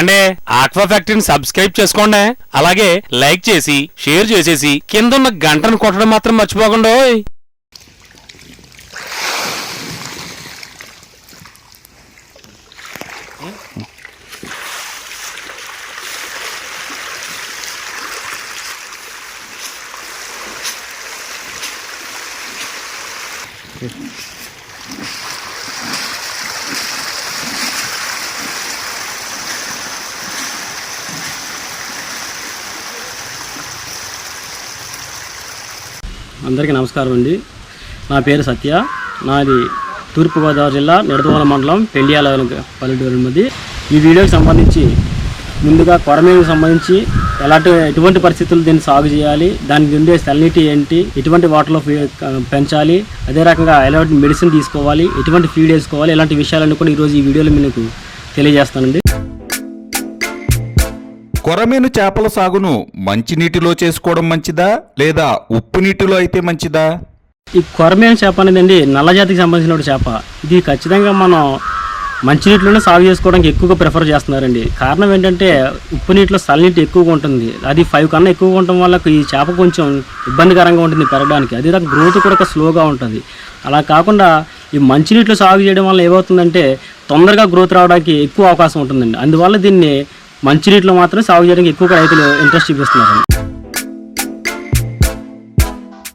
ఏండే aqua ఫ్యాక్టరీని subscribe చేసుకోండి. అలాగే లైక్ చేసి షేర్ చేసేసి కింద ఉన్న గంటను కొట్టడం మాత్రం మర్చిపోకుండా. ఓయ్. అందరికీ నమస్కారం అండి. నా పేరు సత్య. నాది తూర్పుగోదావరి జిల్లా నిడదవోల మండలం పెళ్ళియాల పల్లెటూరు ఉన్నది ఈ వీడియోకి సంబంధించి ముందుగా కొరమేకు సంబంధించి ఎలాంటి ఎటువంటి పరిస్థితులు దీన్ని సాగు చేయాలి దానికి ఉండే సెలనిటీ ఏంటి ఎటువంటి వాటర్లో పెంచాలి అదే రకంగా ఎలాంటి మెడిసిన్ తీసుకోవాలి ఎటువంటి ఫీడ్ వేసుకోవాలి ఇలాంటి విషయాలన్నీ కూడా ఈరోజు ఈ వీడియోలో మీకు తెలియజేస్తానండి. కొరమేను చేపల సాగును మంచినీటిలో చేసుకోవడం మంచిదా లేదా ఉప్పు నీటిలో అయితే మంచిదా? ఈ కొరమేను చేప అనేదండి నల్లజాతికి సంబంధించిన చేప. ఇది ఖచ్చితంగా మనం మంచినీటిలోనే సాగు చేసుకోవడానికి ఎక్కువగా ప్రిఫర్ చేస్తున్నారండి. కారణం ఏంటంటే ఉప్పు నీటిలో సల్నీటి ఎక్కువగా ఉంటుంది. అది ఫైవ్ కన్నా ఎక్కువగా ఉండటం వల్ల ఈ చేప కొంచెం ఇబ్బందికరంగా ఉంటుంది పెరగడానికి. అదే దాని గ్రోత్ కూడా స్లోగా ఉంటుంది. అలా కాకుండా ఈ మంచినీటిలో సాగు చేయడం వల్ల ఏమవుతుందంటే తొందరగా గ్రోత్ రావడానికి ఎక్కువ అవకాశం ఉంటుందండి. అందువల్ల దీన్ని మంచినీటిలో మాత్రం సాగు చేయడానికి ఎక్కువగా రైతులు ఇంట్రెస్ట్ చూపిస్తున్నారండి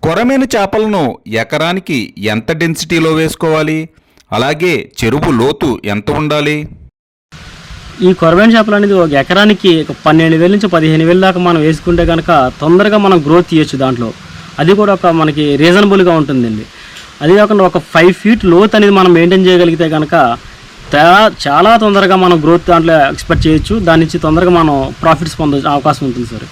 కొరమేను చేపలను ఎకరానికి ఎంత డెన్సిటీలో వేసుకోవాలి? అలాగే చెరువు లోతు ఎంత ఉండాలి? ఈ కొరవేణ చేపలు అనేది ఒక ఎకరానికి ఒక పన్నెండు వేల నుంచి పదిహేను వేల దాకా మనం వేసుకుంటే కనుక తొందరగా మనం గ్రోత్ తీయొచ్చు దాంట్లో. అది కూడా ఒక మనకి రీజనబుల్గా ఉంటుందండి. అది కాకుండా ఒక ఫైవ్ ఫీట్ లోత్ అనేది మనం మెయింటైన్ చేయగలిగితే కనుక చాలా తొందరగా మనం గ్రోత్ దాంట్లో ఎక్స్పెక్ట్ చేయొచ్చు. దాని నుంచి తొందరగా మనం ప్రాఫిట్స్ పొందే అవకాశం ఉంటుంది సార్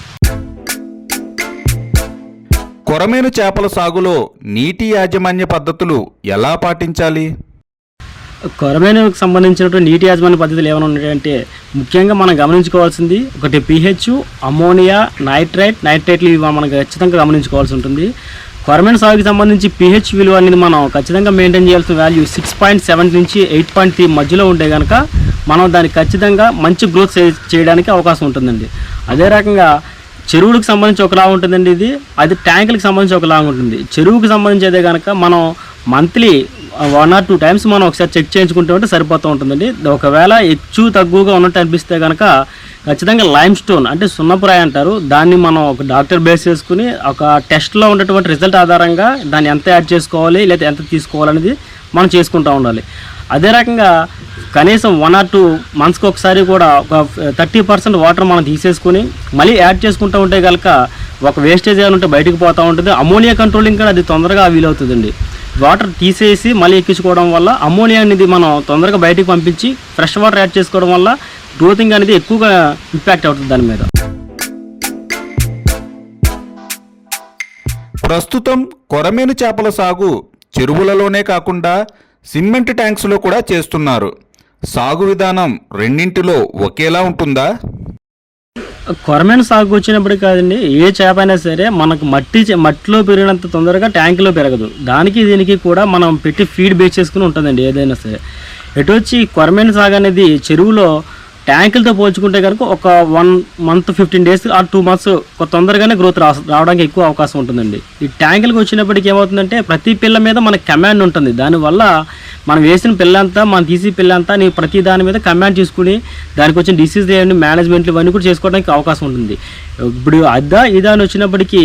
కొరమేను చేపల సాగులో నీటి యాజమాన్య పద్ధతులు ఎలా పాటించాలి? కొరమేనుకు సంబంధించినటువంటి నీటి యాజమాన్య పద్ధతులు ఏమైనా ఉన్నాయంటే ముఖ్యంగా మనం గమనించుకోవాల్సింది ఒకటి పిహెచ్ అమోనియా నైట్రైట్ నైట్రైట్లు ఇవి మనం ఖచ్చితంగా గమనించుకోవాల్సి ఉంటుంది. ఫర్మెంట్ సాగుకి సంబంధించి పిహెచ్ విలువ అనేది మనం ఖచ్చితంగా మెయింటైన్ చేయాల్సిన వాల్యూ సిక్స్ పాయింట్ సెవెన్ నుంచి ఎయిట్ పాయింట్ త్రీ మధ్యలో ఉంటే కనుక మనం దాన్ని ఖచ్చితంగా మంచి గ్రోత్ చేయడానికి అవకాశం ఉంటుందండి. అదే రకంగా చెరువులకు సంబంధించి ఒకలా ఉంటుందండి ఇది. అది ట్యాంకులకు సంబంధించి ఒకలా ఉంటుంది. చెరువుకి సంబంధించి అయితే కనుక మనం monthly one or two times మనం ఒకసారి చెక్ చేయించుకుంటే ఉంటే సరిపోతూ ఉంటుందండి. ఒకవేళ హెచ్చు తక్కువగా ఉన్నట్టు అనిపిస్తే కనుక ఖచ్చితంగా లైమ్ స్టోన్ అంటే సున్నపురాయి అంటారు. దాన్ని మనం ఒక డాక్టర్ బేస్ చేసుకుని ఒక టెస్ట్లో ఉన్నటువంటి రిజల్ట్ ఆధారంగా దాన్ని ఎంత యాడ్ చేసుకోవాలి లేదా ఎంత తీసుకోవాలనేది మనం చేసుకుంటూ ఉండాలి. అదే రకంగా కనీసం వన్ ఆర్ టూ మంత్స్కి ఒకసారి కూడా ఒక థర్టీ పర్సెంట్ వాటర్ మనం తీసేసుకుని మళ్ళీ యాడ్ చేసుకుంటూ ఉంటే కనుక ఒక వేస్టేజ్ ఏమైనా ఉంటే బయటకు పోతూ ఉంటుంది. అమోనియా కంట్రోలింగ్ కూడా అది తొందరగా వీలవుతుందండి. వాటర్ తీసేసి మళ్ళీ ఎక్కించుకోవడం వల్ల అమోనియా అనేది మనం తొందరగా బయటకు పంపించి ఫ్రెష్ వాటర్ యాడ్ చేసుకోవడం వల్ల గ్రోతింగ్ అనేది ఎక్కువగా ఇంపాక్ట్ అవుతుంది దాని మీద. ప్రస్తుతం కొరమేను చేపల సాగు చెరువులలోనే కాకుండా సిమెంట్ ట్యాంక్స్లో కూడా చేస్తున్నారు. సాగు విధానం రెండింటిలో ఒకేలా ఉంటుందా? కొరమైన సాగు వచ్చినప్పుడు కాదండి ఏ చేప అయినా సరే మనకు మట్టి మట్టిలో పెరిగినంత తొందరగా ట్యాంకులో పెరగదు. దానికి దీనికి కూడా మనం పెట్టి ఫీడ్ బేస్ చేసుకుని ఉంటుందండి ఏదైనా సరే. ఎటు వచ్చి కొరమైన సాగు అనేది చెరువులో ట్యాంకులతో పోల్చుకుంటే కనుక ఒక వన్ మంత్ ఫిఫ్టీన్ డేస్ ఆ టూ మంత్స్ తొందరగానే గ్రోత్ రా రావడానికి ఎక్కువ అవకాశం ఉంటుందండి. ఈ ట్యాంకులకు వచ్చినప్పటికి ఏమవుతుందంటే ప్రతి పిల్ల మీద మన కమాండ్ ఉంటుంది. దానివల్ల మనం వేసిన పిల్లంతా మనం తీసి పిల్లంతా నీ ప్రతి దాని మీద కమాండ్ తీసుకుని దానికి వచ్చిన డిసీజ్ ఏమి మేనేజ్మెంట్లు ఇవన్నీ కూడా చేసుకోవడానికి అవకాశం ఉంటుంది. ఇప్పుడు అద్దా ఇదా అని వచ్చినప్పటికీ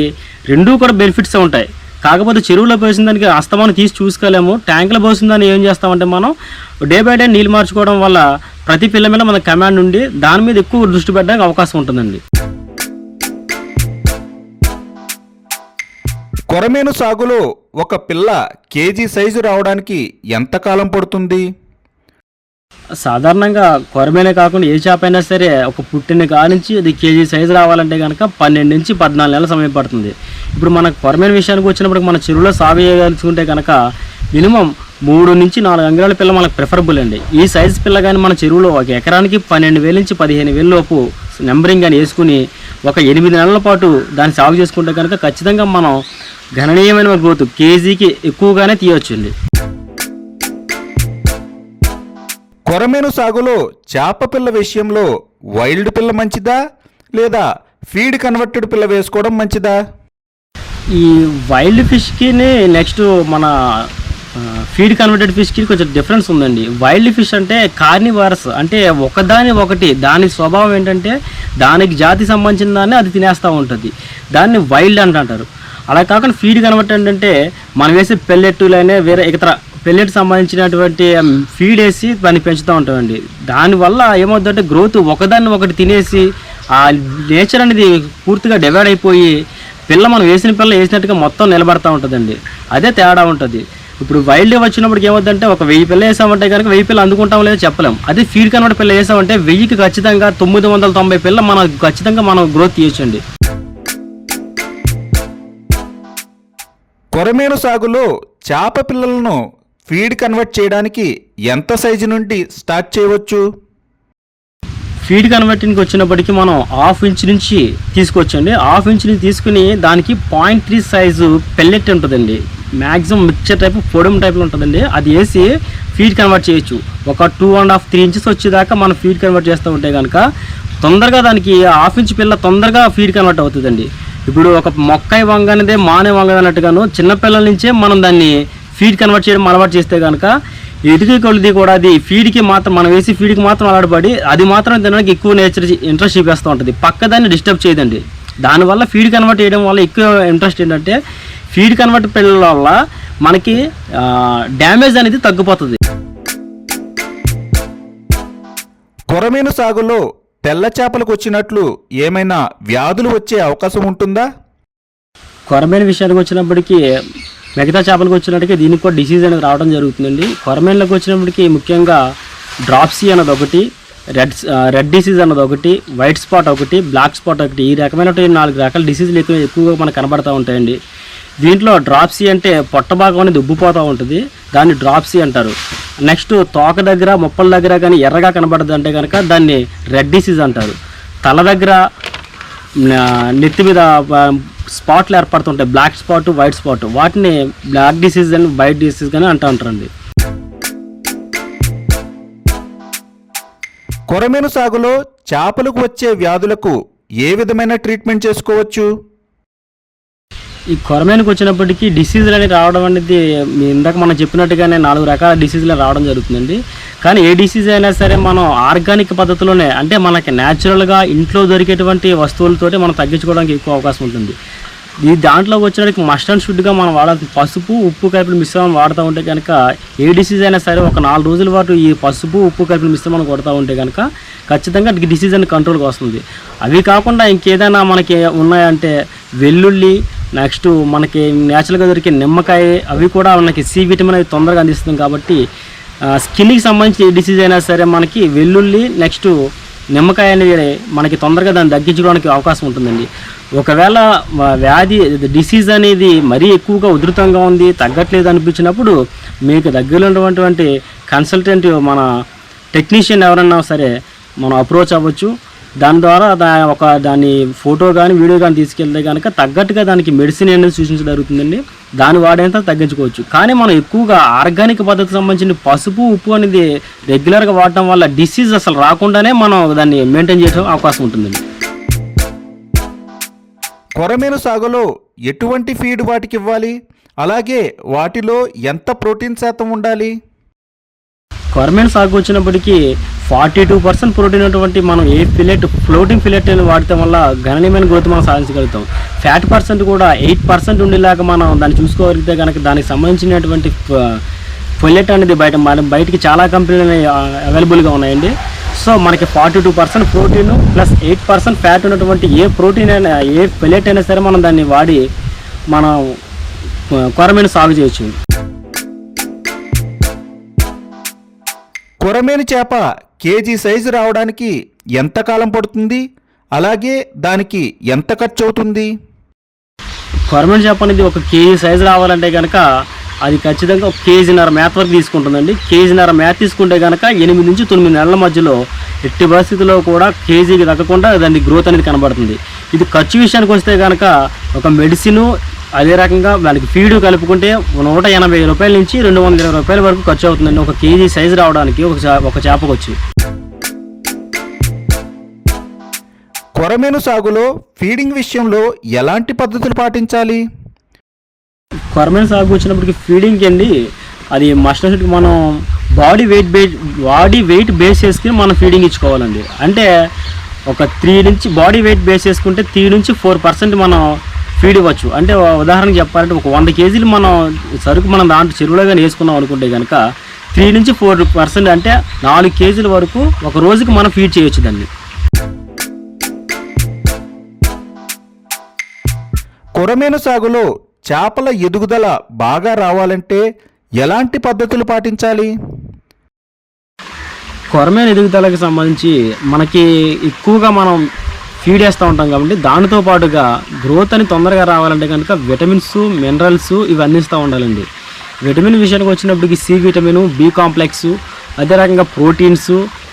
రెండూ కూడా బెనిఫిట్స్ ఉంటాయి. కాకపోతే చెరువులో పోసిన దానికి అస్తమానం తీసి చూసుకోలేము. ట్యాంకులో పోసిన దాన్ని ఏం చేస్తామంటే మనం డే బై డే నీళ్ళు మార్చుకోవడం వల్ల ప్రతి పిల్ల మీద మన కమాండ్ ఉండి దాని మీద ఎక్కువ దృష్టి పెట్టడానికి అవకాశం ఉంటుందండి. కొరమేను సాగులో ఒక పిల్ల కేజీ సైజు రావడానికి ఎంత కాలం పడుతుంది? సాధారణంగా కొరమేనే కాకుండా ఏ చేప అయినా సరే ఒక పుట్టిన కానించి అది కేజీ సైజు రావాలంటే కనుక పన్నెండు నుంచి పద్నాలుగు నెలల సమయం పడుతుంది. ఇప్పుడు మన కొరమేన విషయానికి వచ్చినప్పుడు మన చెరువులో సాగు చేయగలుచుకుంటే కనుక మినిమం మూడు నుంచి నాలుగు అంగుళాల పిల్ల మనకు ప్రిఫరబుల్ అండి. ఈ సైజ్ పిల్ల కానీ మన చెరువులో ఒక ఎకరానికి పన్నెండు వేల నుంచి పదిహేను వేల లోపు నెంబరింగ్ కానీ వేసుకుని ఒక ఎనిమిది నెలల పాటు దాన్ని సాగు చేసుకుంటే కనుక ఖచ్చితంగా మనం గణనీయమైన గ్రోత్ కేజీకి ఎక్కువగానే తీయవచ్చండి. కొరమేను సాగులో చేప పిల్ల విషయంలో వైల్డ్ పిల్ల మంచిదా? లేదా ఫీడ్ కన్వర్టెడ్ పిల్ల వేసుకోవడం మంచిదా? ఈ వైల్డ్ ఫిష్కి నెక్స్ట్ మన ఫీడ్ కన్వర్టెడ్ ఫిష్కి కొంచెం డిఫరెన్స్ ఉందండి. వైల్డ్ ఫిష్ అంటే కార్నివారస్ అంటే ఒకదాని ఒకటి దాని స్వభావం ఏంటంటే దానికి జాతి సంబంధించిన దాన్ని అది తినేస్తూ ఉంటుంది. దాన్ని వైల్డ్ అంటారు. అలా కాకుండా ఫీడ్ కన్వర్టెడ్ అంటే మనం వేసే పెల్లెట్టులనే వేరే ఇతర పెల్లెట్ సంబంధించినటువంటి um, ఫీడ్ వేసి దాన్ని పెంచుతూ ఉంటామండి. దానివల్ల ఏమవుతుందంటే గ్రోత్ ఒకదాన్ని ఒకటి తినేసి ఆ నేచర్ అనేది పూర్తిగా డివైడ్ అయిపోయి పిల్ల మనం వేసిన పిల్ల వేసినట్టుగా మొత్తం నిలబడతా ఉంటుందండి. అదే తేడా ఉంటుంది. ఇప్పుడు వైల్డ్ వచ్చినప్పటికి ఏమవుతుందంటే ఒక వెయ్యి పిల్ల వేసామంటే కనుక వెయ్యి పిల్ల అందుకుంటాం లేదో చెప్పలేం. అదే ఫీడ్ కన్వర్ట్ పిల్ల వేసామంటే వెయ్యికి ఖచ్చితంగా తొమ్మిది వందల తొంభై పిల్ల మనం ఖచ్చితంగా మనం గ్రోత్ తీయొచ్చండి. కొరమేను సాగులో చేప పిల్లలను ఫీడ్ కన్వర్ట్ చేయడానికి ఎంత సైజు నుండి స్టార్ట్ చేయవచ్చు? ఫీడ్ కన్వర్టింగ్కి వచ్చినప్పటికీ మనం హాఫ్ ఇంచ్ నుంచి తీసుకొచ్చండి. హాఫ్ ఇంచ్ నుంచి తీసుకుని దానికి పాయింట్ త్రీ సైజు పెల్లెట్ ఉంటుందండి. మ్యాక్సిమం మిక్చర్ టైప్ పొడం టైప్లో ఉంటుందండి. అది వేసి ఫీడ్ కన్వర్ట్ చేయొచ్చు. ఒక two and half three inches వచ్చేదాకా మనం ఫీడ్ కన్వర్ట్ చేస్తూ ఉంటే కనుక తొందరగా దానికి హాఫ్ ఇంచ్ పిల్ల తొందరగా ఫీడ్ కన్వర్ట్ అవుతుందండి. ఇప్పుడు ఒక మొక్కై వంగ అనేది మానే వంగ అన్నట్టుగాను చిన్నపిల్లల నుంచే మనం దాన్ని ఫీడ్ కన్వర్ట్ చేయడం అలవాటు చేస్తే కనుక ఎదుగు కొలిది కూడా అది ఫీడ్కి మాత్రం మనం వేసి ఫీడ్కి మాత్రం అలవాటు పడి అది మాత్రం తినడానికి ఎక్కువ నేచర్ ఇంట్రెస్ట్ చూపిస్తూ ఉంటుంది. పక్క దాన్ని డిస్టర్బ్ చేయదండి. దానివల్ల ఫీడ్ కన్వర్ట్ చేయడం వల్ల ఎక్కువ ఇంట్రెస్ట్ ఏంటంటే ఫీడ్ కన్వర్ట్ పిల్లల వల్ల మనకి డ్యామేజ్ అనేది తగ్గిపోతుంది. కొరమేను సాగులో తెల్ల చేపలకు వచ్చినట్లు ఏమైనా వ్యాధులు వచ్చే అవకాశం ఉంటుందా? కొరమేను విషయానికి వచ్చినప్పటికీ మిగతా చేపలకు వచ్చినట్టుగా దీనికి కూడా డిసీజ్ అనేది రావడం జరుగుతుందండి. కొరమేన్లకు వచ్చినప్పటికీ ముఖ్యంగా డ్రాప్సీ అన్నది ఒకటి రెడ్ రెడ్ డిసీజ్ అన్నది ఒకటి వైట్ స్పాట్ ఒకటి బ్లాక్ స్పాట్ ఒకటి ఈ రకమైనటువంటి నాలుగు రకాల డిసీజులు ఎక్కువ ఎక్కువగా మనకు కనబడతా ఉంటాయండి. దీంట్లో డ్రాప్సీ అంటే పొట్ట భాగం అనేది ఉబ్బిపోతూ ఉంటుంది. దాన్ని డ్రాప్సీ అంటారు. నెక్స్ట్ తోక దగ్గర మొప్పల దగ్గర కానీ ఎర్రగా కనబడదు అంటే కనుక దాన్ని రెడ్ డిసీజ్ అంటారు. తల దగ్గర నెత్తి మీద స్పాట్లు ఏర్పడుతుంటాయి. బ్లాక్ స్పాట్ వైట్ స్పాట్ వాటిని బ్లాక్ డిసీజ్ అని వైట్ డిసీజ్ అని అంటూ ఉంటారండి. కొరమేను సాగులో చేపలకు వచ్చే వ్యాధులకు ఏ విధమైన ట్రీట్మెంట్ చేసుకోవచ్చు? ఈ కొరమేనికి వచ్చినప్పటికీ డిసీజులు అనేవి రావడం అనేది ఇందాక మనం చెప్పినట్టుగానే నాలుగు రకాల డిసీజులు రావడం జరుగుతుందండి. కానీ ఏ డిసీజ్ అయినా సరే మనం ఆర్గానిక్ పద్ధతిలోనే అంటే మనకి న్యాచురల్గా ఇంట్లో దొరికేటువంటి వస్తువులతోటి మనం తగ్గించుకోవడానికి ఎక్కువ అవకాశం ఉంటుంది. ఈ దాంట్లో వచ్చినట్టుకి మస్ట్ అండ్ షుడ్గా మనం వాడాల్సిన పసుపు ఉప్పు కలిపిన మిశ్రమం వాడుతూ ఉంటే కనుక ఏ డిసీజ్ అయినా సరే ఒక నాలుగు రోజుల పాటు ఈ పసుపు ఉప్పు కలిపిన మిశ్రమం కొడతా ఉంటే కనుక ఖచ్చితంగా డిసీజ్ అనేది కంట్రోల్కి వస్తుంది. అవి కాకుండా ఇంకేదైనా మనకి ఉన్నాయంటే వెల్లుల్లి నెక్స్ట్ మనకి న్యాచురల్గా దొరికే నిమ్మకాయ అవి కూడా మనకి సి విటమిన్ అవి తొందరగా అందిస్తుంది కాబట్టి స్కిన్కి సంబంధించి ఏ డిసీజ్ అయినా సరే మనకి వెల్లుల్లి నెక్స్ట్ నిమ్మకాయ అనేది మనకి తొందరగా దాన్ని తగ్గించుకోవడానికి అవకాశం ఉంటుందండి. ఒకవేళ వ్యాధి డిసీజ్ అనేది మరీ ఎక్కువగా ఉధృతంగా ఉంది తగ్గట్లేదు అనిపించినప్పుడు మీకు దగ్గరలో ఉన్నటువంటి కన్సల్టెంట్ మన టెక్నీషియన్ ఎవరన్నా సరే మనం అప్రోచ్ అవ్వచ్చు. దాని ద్వారా దా ఒక దాని ఫోటో కానీ వీడియో కానీ తీసుకెళ్తే కనుక తగ్గట్టుగా దానికి మెడిసిన్ అనేది సూచించడం జరుగుతుందండి. దాని వాడేంత తగ్గించుకోవచ్చు. కానీ మనం ఎక్కువగా ఆర్గానిక్ పద్ధతికి సంబంధించిన పసుపు ఉప్పు అనేది రెగ్యులర్గా వాడటం వల్ల డిసీజ్ అసలు రాకుండానే మనం దాన్ని మెయింటైన్ చేసే అవకాశం ఉంటుందండి. కొరమేను సాగులో ఎటువంటి ఫీడ్ వాటికి ఇవ్వాలి? అలాగే వాటిలో ఎంత ప్రోటీన్ శాతం ఉండాలి? కొరమేన్ సాగు వచ్చినప్పటికీ ఫార్టీ టూ పర్సెంట్ ప్రోటీన్ ఉన్నటువంటి మనం ఏ ఫిలెట్ ఫ్లోటింగ్ ఫిలెట్ అని వాడటం వల్ల గణనీయమైన గ్రోత్ మనం సాధించగలుగుతాం. ఫ్యాట్ పర్సెంట్ కూడా ఎయిట్ పర్సెంట్ ఉండేలాగా మనం దాన్ని చూసుకోగలిగితే కనుక దానికి సంబంధించినటువంటి ఫిలెట్ అనేది బయట మన బయటికి చాలా కంపెనీలు అవైలబుల్గా ఉన్నాయండి. సో మనకి forty two percent protein plus eight percent fat ఉన్నటువంటి ఏ ప్రోటీన్ అయినా ఏ ఫిలెట్ అయినా సరే మనం దాన్ని వాడి మనం కొరమైన సాగు చేయొచ్చు. కొరమేను చేప కేజీ సైజు రావడానికి ఎంత కాలం పడుతుంది? అలాగే దానికి ఎంత ఖర్చు అవుతుంది కొరమేను చేప అనేది ఒక కేజీ సైజు రావాలంటే కనుక అది ఖచ్చితంగా ఒక కేజీన్నర మేత వరకు తీసుకుంటుందండి. కేజీన్నర మేత తీసుకుంటే కనుక ఎనిమిది నుంచి తొమ్మిది నెలల మధ్యలో ఎట్టి పరిస్థితుల్లో కూడా కేజీకి తగ్గకుండా దాని గ్రోత్ అనేది కనబడుతుంది. ఇది ఖర్చు విషయానికి వస్తే కనుక ఒక మెడిసిన్ అదే రకంగా దానికి ఫీడ్ కలుపుకుంటే నూట ఎనభై రూపాయల నుంచి రెండు వందల ఇరవై రూపాయల వరకు ఖర్చు అవుతుందండి. ఒక కేజీ సైజు రావడానికి ఒక ఒక చేపకు వచ్చి. కొరమేను సాగులో ఫీడింగ్ విషయంలో ఎలాంటి పద్ధతులు పాటించాలి? కొరమైన సాగు వచ్చినప్పటికి ఫీడింగ్కి అండి అది మస్ట్ మనం body weight base body weight base చేసుకుని మనం ఫీడింగ్ ఇచ్చుకోవాలండి. అంటే ఒక త్రీ నుంచి బాడీ వెయిట్ బేస్ చేసుకుంటే త్రీ నుంచి ఫోర్ పర్సెంట్ మనం ఫీడ్ ఇవ్వచ్చు. అంటే ఉదాహరణకి చెప్పాలంటే ఒక వంద కేజీలు మనం సరుకు మనం దాంట్లో చెరువులో కానీ వేసుకున్నాం అనుకుంటే కనుక త్రీ నుంచి ఫోర్ పర్సెంట్ అంటే నాలుగు కేజీల వరకు ఒక రోజుకి మనం ఫీడ్ చేయొచ్చు దాన్ని. కొరమేను సాగులో చేపల ఎదుగుదల బాగా రావాలంటే ఎలాంటి పద్ధతులు పాటించాలి? కొరమైన ఎదుగుదలకు సంబంధించి మనకి ఎక్కువగా మనం ఫీడ్ వేస్తూ ఉంటాం కాబట్టి దానితో పాటుగా గ్రోత్ అని తొందరగా రావాలంటే కనుక విటమిన్స్ మినరల్స్ ఇవి అందిస్తూ ఉండాలండి. విటమిన్ విషయానికి వచ్చినప్పటికి సి విటమిన్ బి కాంప్లెక్స్ అదే రకంగా ప్రోటీన్స్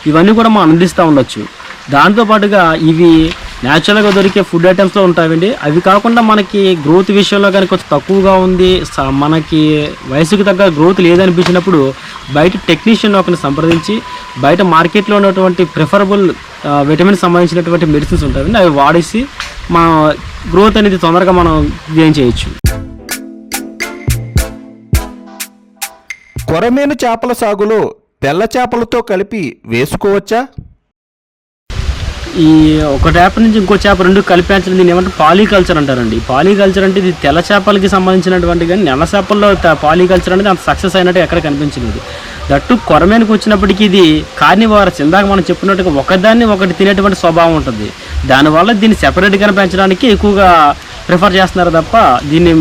ఇవన్నీ కూడా మనం అందిస్తూ ఉండొచ్చు. దాంతో పాటుగా ఇవి న్యాచురల్గా దొరికే ఫుడ్ ఐటమ్స్లో ఉంటాయండి. అవి కాకుండా మనకి గ్రోత్ విషయంలో కానీ కొంచెం తక్కువగా ఉంది స- మనకి వయసుకు తగ్గ గ్రోత్ లేదనిపించినప్పుడు బయట టెక్నీషియన్ ఒకరిని సంప్రదించి బయట మార్కెట్లో ఉన్నటువంటి ప్రిఫరబుల్ విటమిన్ సంబంధించినటువంటి మెడిసిన్స్ ఉంటాయండి. అవి వాడేసి మన గ్రోత్ అనేది తొందరగా మనం గెయిన్ చేయొచ్చు. కొరమేను చేపల సాగులో తెల్ల చేపలతో కలిపి వేసుకోవచ్చా? ఈ ఒక చేప నుంచి ఇంకో చేప రెండు కలిపేంచడం దీన్ని ఏమంటే పాలీకల్చర్ అంటారండి. పాలీకల్చర్ అంటే ఇది తెల్ల చేపలకి సంబంధించినటువంటి కానీ నెల చేపల్లో పాలీకల్చర్ అనేది అంత సక్సెస్ అయినట్టు ఎక్కడ కనిపించలేదు. దట్టు కొరమేనికి వచ్చినప్పటికీ ఇది కార్నివారస్ ఇందాక మనం చెప్పినట్టుగా ఒకదాన్ని ఒకటి తినేటువంటి స్వభావం ఉంటుంది. దానివల్ల దీన్ని సెపరేట్గా పెంచడానికి ఎక్కువగా ప్రిఫర్ చేస్తున్నారు తప్ప దీన్ని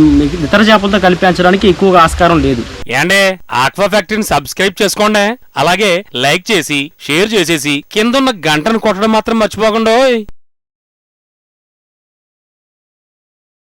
ఇతర చేపలతో కలిపించడానికి ఎక్కువగా ఆస్కారం లేదు. ఏండే ఆక్వా ఫ్యాక్టరీని సబ్స్క్రైబ్ చేసుకోండి అలాగే లైక్ చేసి షేర్ చేసేసి కింద ఉన్న గంటను కొట్టడం మాత్రం మర్చిపోకుండా